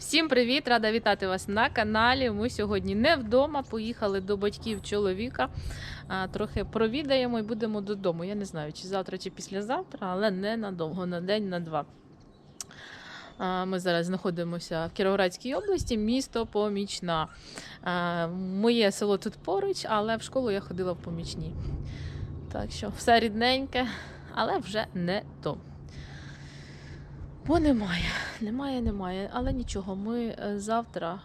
Всім привіт! Рада вітати вас на каналі. Ми сьогодні не вдома. Поїхали до батьків чоловіка. Трохи провідаємо і будемо додому. Я не знаю, чи завтра, чи післязавтра, але не надовго, на день, на два. Ми зараз знаходимося в Кіровоградській області, місто Помічна. Моє село тут поруч, але в школу я ходила в помічні. Так що все рідненьке, але вже не то. Бо немає. Немає, немає. Але нічого, ми е, завтра.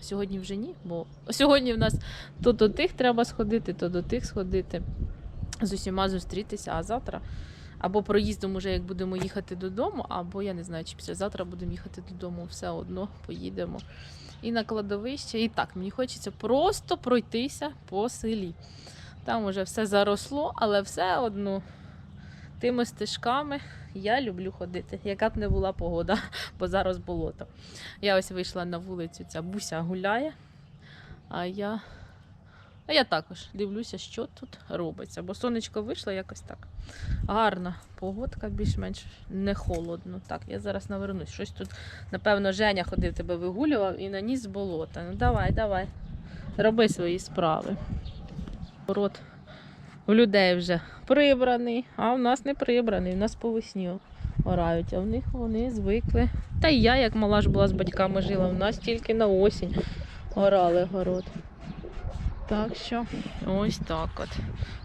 Сьогодні вже ні, бо сьогодні в нас то до тих треба сходити, то до тих сходити. З усіма зустрітися, а завтра або проїздом уже як будемо їхати додому, або я не знаю, чи післязавтра будемо їхати додому. Все одно поїдемо. І на кладовище. І так, мені хочеться просто пройтися по селі. Там уже все заросло, але все одно тими стежками я люблю ходити, яка б не була погода, бо зараз болото. Я ось вийшла на вулицю, ця буся гуляє, а я, а я також дивлюся, що тут робиться. Бо сонечко вийшло якось так. Гарна погодка, більш-менш не холодно. Так, я зараз навернусь. Щось тут, напевно, Женя ходив тебе вигулював і наніс болота. Ну давай, давай, роби свої справи. Рот у людей вже прибраний, а в нас не прибраний, в нас по весні орають, а в них вони звикли. Та й я, як мала ж була з батьками жила, в нас тільки на осінь орали город. Так що ось так от.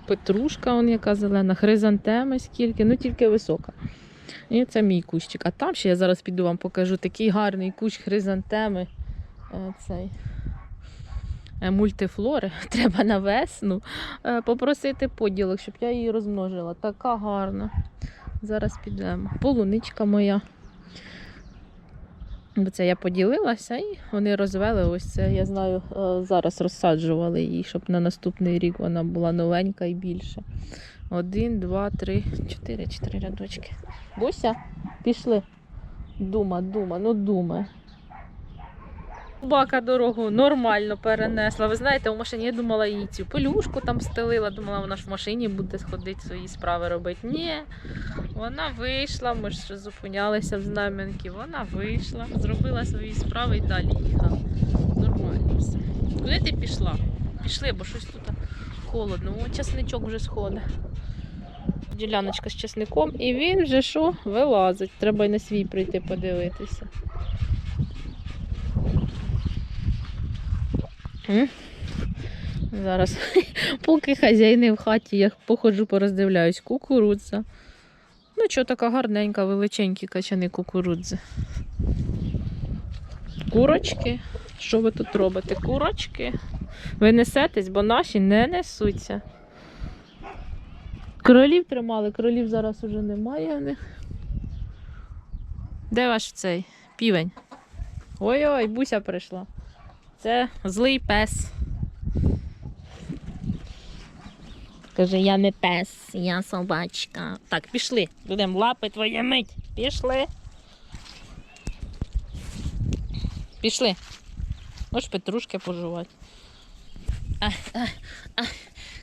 Петрушка, он яка зелена, хризантеми скільки, ну тільки висока. І це мій кущик. А там ще я зараз піду вам покажу такий гарний кущ хризантеми. Е, Цей е, мультифлори. Треба на весну е, попросити поділок, щоб я її розмножила. Така гарна. Зараз підемо. Полуничка моя. Це я поділилася і вони розвели ось це. Я знаю, е, зараз розсаджували її, щоб на наступний рік вона була новенька і більша. Один, два, три, чотири, чотири рядочки. Буся, пішли. Дума, дума, ну дума. Собака дорогу нормально перенесла. Ви знаєте, у машині я думала їй цю пелюшку там стелила, думала, вона ж в машині буде ходити свої справи робити. Ні, вона вийшла, ми ж зупинялися в знам'янки. Вона вийшла, зробила свої справи і далі їхала. Нормально все. Куди ти пішла? Пішли, бо щось тут холодно. О, часничок вже сходить. Діляночка з часником, і він вже що вилазить. Треба й на свій прийти подивитися. Зараз, поки хазяїни в хаті, я походжу, пороздивляюсь. Кукурудза. Ну, що така гарненька, величенькі качани кукурудзи. Курочки. Що ви тут робите? Курочки. Ви несетесь, бо наші не несуться. Кролів тримали, кролів зараз уже немає в них. Де ваш цей півень? Ой-ой, буся прийшла. Це злий пес. Каже, я не пес, я собачка. Так, пішли. Будемо лапи твоє мить. Пішли. Пішли. Ось петрушки пожувати.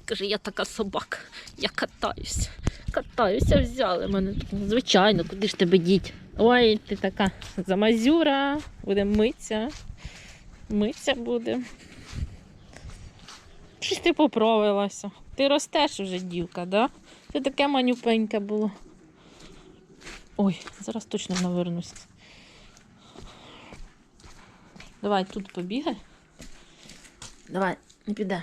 Каже, я така собака. Я катаюся. Катаюся, взяли мене. Звичайно, куди ж тебе діть? Ой, ти така замазюра. Будемо митися. Митися буде. Щось ти поправилася. Ти ростеш уже, дівка, да? Ти таке манюпеньке було. Ой, зараз точно навернусь. Давай тут побігай. Давай, не піде.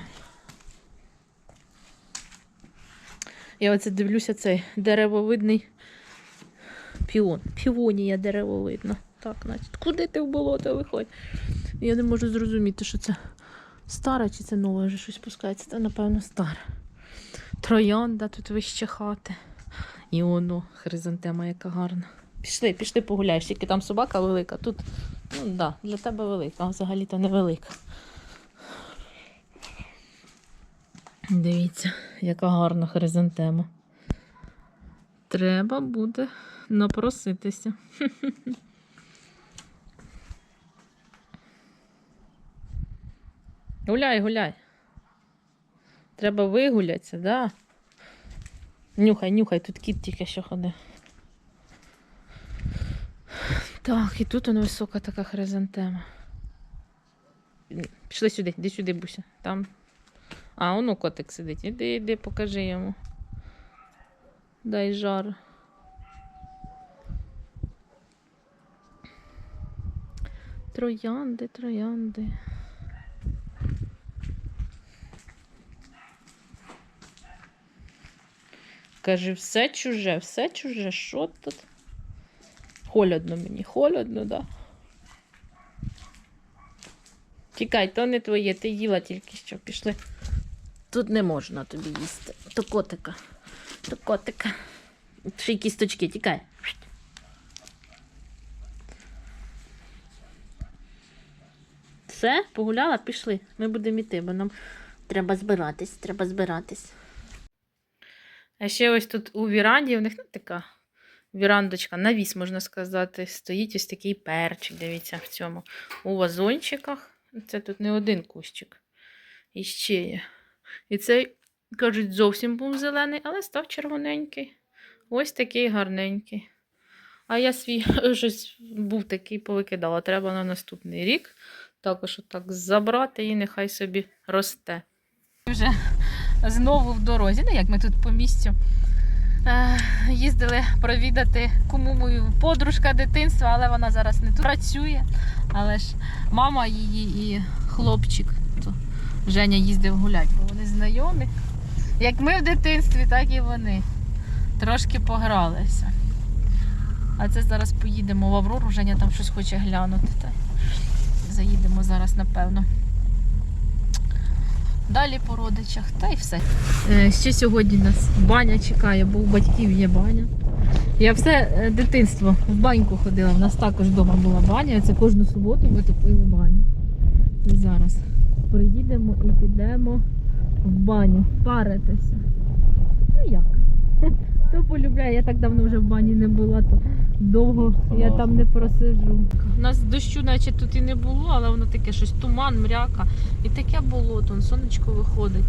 Я оце дивлюся цей деревовидний піон. Піонія деревовидна. Так, значить, куди ти в болото виходь? Я не можу зрозуміти, що це стара чи це нове вже щось пускається. Це, напевно, стара. Троянда тут вище хати. І воно, хризантема, яка гарна. Пішли, пішли погуляєш, тільки там собака велика. Тут, ну да, для тебе велика, а взагалі-то невелика. Дивіться, яка гарна хризантема. Треба буде напроситися. Гуляй, гуляй. Треба вигулятися, да? Нюхай, нюхай, тут кіт тільки що ходив. Так, і тут воно висока така хризантема. Пішли сюди, іди сюди, Буся. Там. А, воно котик сидить. Іди, іди, покажи йому. Дай жар. Троянди, троянди. Каже, все чуже, все чуже. Що тут? Холодно мені, холодно, да. Тікай, то не твоє, ти їла тільки що пішли. Тут не можна тобі їсти. То котика. То котика. Й кісточки, тікай. Все, погуляла, пішли. Ми будемо йти, бо нам треба збиратись, треба збиратись. А ще ось тут у віранді, у них ну, така вірандочка, навіс, можна сказати, стоїть ось такий перчик, дивіться, в цьому. У вазончиках. Це тут не один кущик. І ще є. І цей, кажуть, зовсім був зелений, але став червоненький. Ось такий гарненький. А я свій щось був такий повикидала. Треба на наступний рік також отак забрати і нехай собі росте. Вже знову в дорозі. Ну, як ми тут по місцю е, їздили провідати кому мою подружка дитинства, але вона зараз не тут працює. Але ж мама її і хлопчик. То Женя їздив гуляти, бо вони знайомі. Як ми в дитинстві, так і вони. Трошки погралися. А це зараз поїдемо в Аврору, Женя там щось хоче глянути. Та заїдемо зараз, напевно. Далі по родичах, та й все. Е, ще сьогодні нас баня чекає, бо у батьків є баня. Я все е, дитинство в баньку ходила. У нас також вдома була баня. Це кожну суботу ми топили баню. І зараз приїдемо і підемо в баню паритися. Ну як? Хто полюбляє, я так давно вже в бані не була, то довго я там не просиджу. У нас дощу наче тут і не було, але воно таке щось туман, мряка. І таке болото, он сонечко виходить.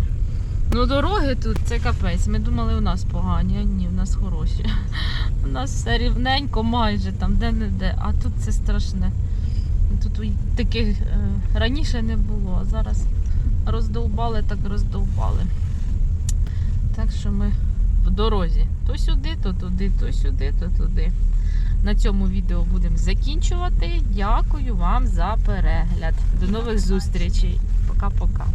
Ну, дороги тут це капець. Ми думали, у нас погані, а ні, у нас хороші. У нас все рівненько, майже там де-не-де, а тут це страшне. Тут таких е, раніше не було, а зараз роздовбали, так роздовбали. Так що ми в дорозі. То сюди, то туди, то сюди, то туди. На цьому відео будемо закінчувати. Дякую вам за перегляд. До нових зустрічей. Пока-пока.